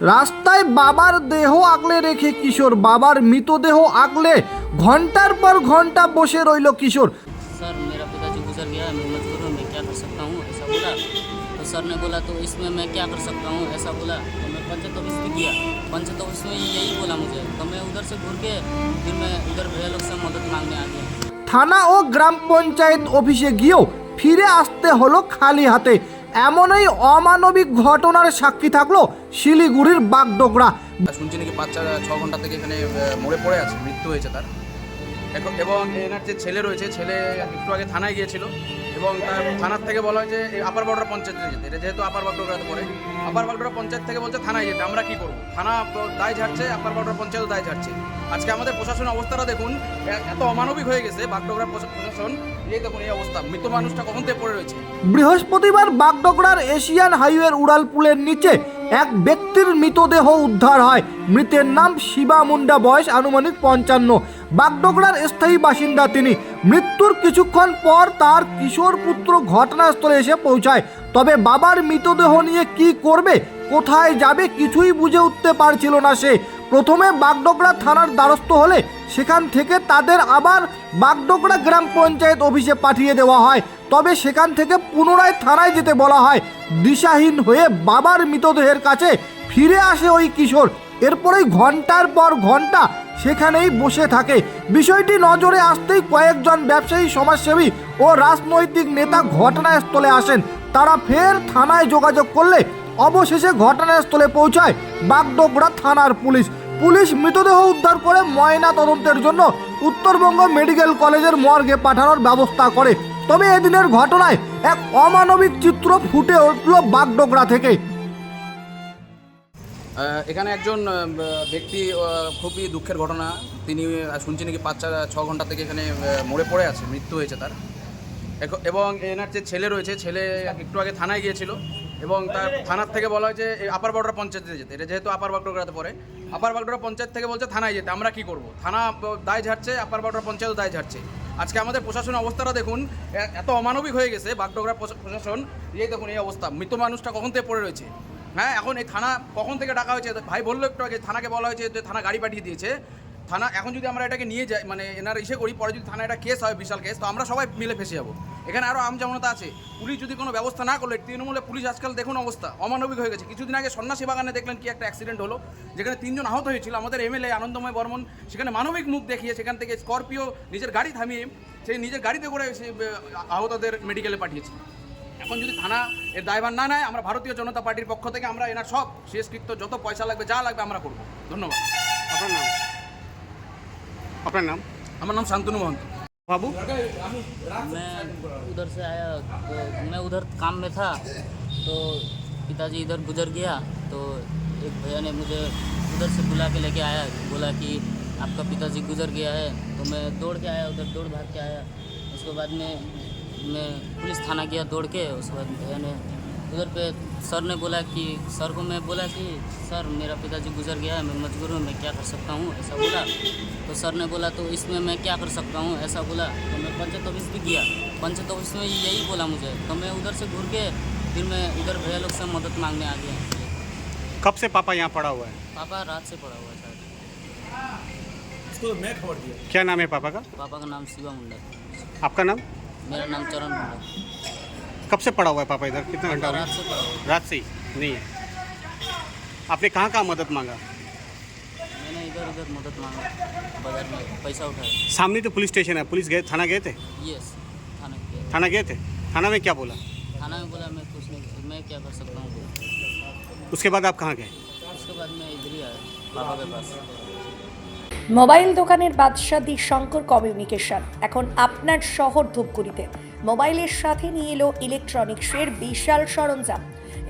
রাস্তায় বাবার দেহ আগলে রেখে কিশোর বাবার মৃতদেহ আগলে ঘন্টার পর ঘন্টা বসে রইল কিশোর सर मेरा पिताजी गुजर गया है मैं मजबूर हूँ मैं क्या कर सकता हूँ ऐसा बोला तो सर ने बोला तो इसमें मैं क्या कर सकता हूँ ऐसा बोला तो मैं पंचायत ऑफिस भी गया पंचायत ऑफिस में यही बोला मुझे तो मैं उधर से घूर के फिर मैं उधर भैया लोग से मदद मांगने आ गया থানা ও গ্রাম পঞ্চায়েত অফিসে গিয়েও ফিরে আসতে হলো খালি হাতে এমনই অমানবিক ঘটনার সাক্ষী থাকল শিলিগুড়ির বাগডোগরা। শুনছি নাকি বাচ্চা ছ ঘণ্টা থেকে এখানে মরে পড়ে আছে, মৃত্যু হয়েছে তার। এবং এনার যে ছেলে রয়েছে, ছেলে একটু আগে থানায় গিয়েছিল এবং তার থানার থেকে বলা হয় যে আপার বাগডোরা পঞ্চায়েতে যেতে। এটা যেহেতু আপার বাগডোরাতে পড়ে। আপার বাগডোরা পঞ্চায়েত থেকে বলছে থানায় যেতে, আমরা কী করব? থানা দায় ঝাড়ছে আপার বাগডোরা পঞ্চায়েত দায় ঝাড়ছে। আজকে আমাদের প্রশাসনের অবস্থাটা দেখুন এত অমানবিক হয়ে গেছে, বাগডোগরা প্রশাসন, এই দেখুন এই অবস্থা। মৃত মানুষটা কখন থেকে পড়ে রয়েছে? বৃহস্পতিবার বাগডোগরার এশিয়ান হাইওয়ের উড়াল পুলের নিচে এক ব্যক্তির মৃতদেহ উদ্ধার হয়। মৃতের নাম শিবা মুন্ডা, বয়স আনুমানিক পঞ্চান্ন। বাগডোগরার স্থায়ী বাসিন্দা তিনি। মৃত্যুর কিছুক্ষণ পর তার কিশোর পুত্র ঘটনাস্থলে এসে পৌঁছায়। তবে বাবার মৃতদেহ নিয়ে কি করবে, কোথায় যাবে কিছুই বুঝে উঠতে পারছিল না সে। প্রথমে বাগডোগরা থানার দ্বারস্থ হলে সেখান থেকে তাদের আবার বাগডোগরা গ্রাম পঞ্চায়েত অফিসে পাঠিয়ে দেওয়া হয়। তবে সেখান থেকে পুনরায় থানায় যেতে বলা হয়। দিশাহীন হয়ে বাবার মৃতদেহের কাছে ফিরে আসে ওই কিশোর। এরপরেই ঘণ্টার পর ঘণ্টা সেখানেই বসে থাকে। বিষয়টি নজরে আসতেই কয়েকজন ব্যবসায়ী, সমাজসেবী ও রাজনৈতিক নেতা ঘটনাস্থলে আসেন। তারা ফের থানায় যোগাযোগ করলে অবশেষে ঘটনাস্থলে পৌঁছায় বাগডোগরা থানার পুলিশ। পুলিশ মৃতদেহ উদ্ধার করে ময়না তদন্তের জন্য উত্তরবঙ্গ মেডিকেল কলেজের মর্গে পাঠানোর ব্যবস্থা করে। তবে এদিনের ঘটনায় এক অমানবিক চিত্র ফুটে উঠল বাগডোগরা থেকে। এখানে একজন ব্যক্তি খুবই দুঃখের ঘটনা। তিনি শুনছি নাকি বাচ্চা ছ ঘণ্টা থেকে এখানে মরে পড়ে আছে, মৃত্যু হয়েছে তার। এবং এনার যে ছেলে রয়েছে, ছেলে একটু আগে থানায় গিয়েছিল এবং তার থানার থেকে বলা হয় যে আপার বাগডোরা পঞ্চায়েতে যেতে। এটা যেহেতু আপার বাগডোগরাতে পড়ে, আপার বাগডোরা পঞ্চায়েত থেকে বলছে, থানায় যেতে, আমরা কি করব? থানা দায় ঝাড়ছে, আপার বাগডোরা পঞ্চায়েত দায় ঝাড়ছে। আজকে আমাদের প্রশাসনের অবস্থাটা দেখুন এত অমানবিক হয়ে গেছে, বাগডোগরা প্রশাসন, এই দেখুন এই অবস্থা। মৃত মানুষটা কখন থেকে পড়ে রয়েছে? হ্যাঁ এখন এই থানা কখন থেকে ডাকা হয়েছে? ভাই বলল একটু আগে, থানাকে বলা হয়েছে যে থানা গাড়ি পাঠিয়ে দিয়েছে। থানা, এখন যদি আমরা এটাকে নিয়ে যাই মানে এনার ইসে করি, পরে যদি থানা এটা কেস হয়, বিশাল কেস তো আমরা সবাই মিলে ফেসে যাব। এখানে আরও আম আমজনতা আছে। পুলিশ যদি কোনো ব্যবস্থা না করলে, তৃণমূলে পুলিশ আজকাল দেখুন অবস্থা, অমানবিক হয়ে গেছে। কিছুদিন আগে সন্ন্যাসী বাগানে দেখলেন কি একটা অ্যাক্সিডেন্ট হলো। যেখানে তিনজন আহত হয়েছিল, আমাদের এমএলএ আনন্দময় বর্মন, সেখানে মানবিক মুখ দেখিয়ে সেখান থেকে স্করপিও নিজের গাড়ি থামিয়ে, সেই নিজের গাড়িতে করে আহতদের মেডিকেলে পাঠিয়েছে। এখন যদি থানা এর দায়ভার না নেয় আমরা ভারতীয় জনতা পার্টির পক্ষ থেকে আমরা এনার সব শেষকৃত্য যত পয়সা লাগবে যা লাগবে আমরা করবো ধন্যবাদ আপনার নাম আপনার নাম আমার নাম শান্তনু মহন্ত বাবু मैं उधर से आया तो मैं उधर काम में था तो पिताजी इधर गुजर गया तो एक भैया ने मुझे उधर से बुला के लेके आया बोला कि आपका पिताजी गुजर गया है तो मैं दौड़ के आया उधर दौड़ भाग के आया उसके बाद में मैं पुलिस थाना गया दौड़ के उसके बाद भैया उधर पे सर ने बोला कि सर को मैं बोला कि सर मेरा पिताजी गुजर गया है मैं मजबूर हूँ मैं क्या कर सकता हूँ? ऐसा बोला। तो सर ने बोला तो इसमें मैं क्या कर सकता हूँ? ऐसा बोला। तो मैं पंचायत ऑफ़िस भी गया। पंचायत ऑफ़िस में यही बोला मुझे। तो मैं उधर से घूर के फिर मैं उधर भैया लोग से मदद मांगने आ गया। कब से पापा यहाँ पड़ा हुआ है? पापा रात से पड़ा हुआ है सर तो मैं दिया। क्या नाम है पापा का? पापा का नाम शिवा मुंडा। आपका नाम? मेरा नाम चरण कब से पड़ा हुआ है पापा इधर? कितना घंटा हो रात से रात से ही? नहीं है। आपने कहाँ कहाँ मदद मांगा? मैंने इधर उधर मदद मांगा बाज़ार में पैसा उठाया। सामने तो पुलिस स्टेशन है। पुलिस गए थाना गए थे? यस थाना गया थाना गए थे? थाना में क्या बोला? थाना में बोला मैं कुछ नहीं मैं क्या कर सकता हूँ? उसके बाद आप कहाँ गए? उसके बाद मैं इधर ही आया पापा के पास। মোবাইল দোকানের বাদশাহ দি শঙ্কর কমিউনিকেশন। এখন আপনার শহর ধূপগুড়িতে। মোবাইলের সাথে নিয়ে এলো ইলেকট্রনিক্সের বিশাল সরঞ্জাম।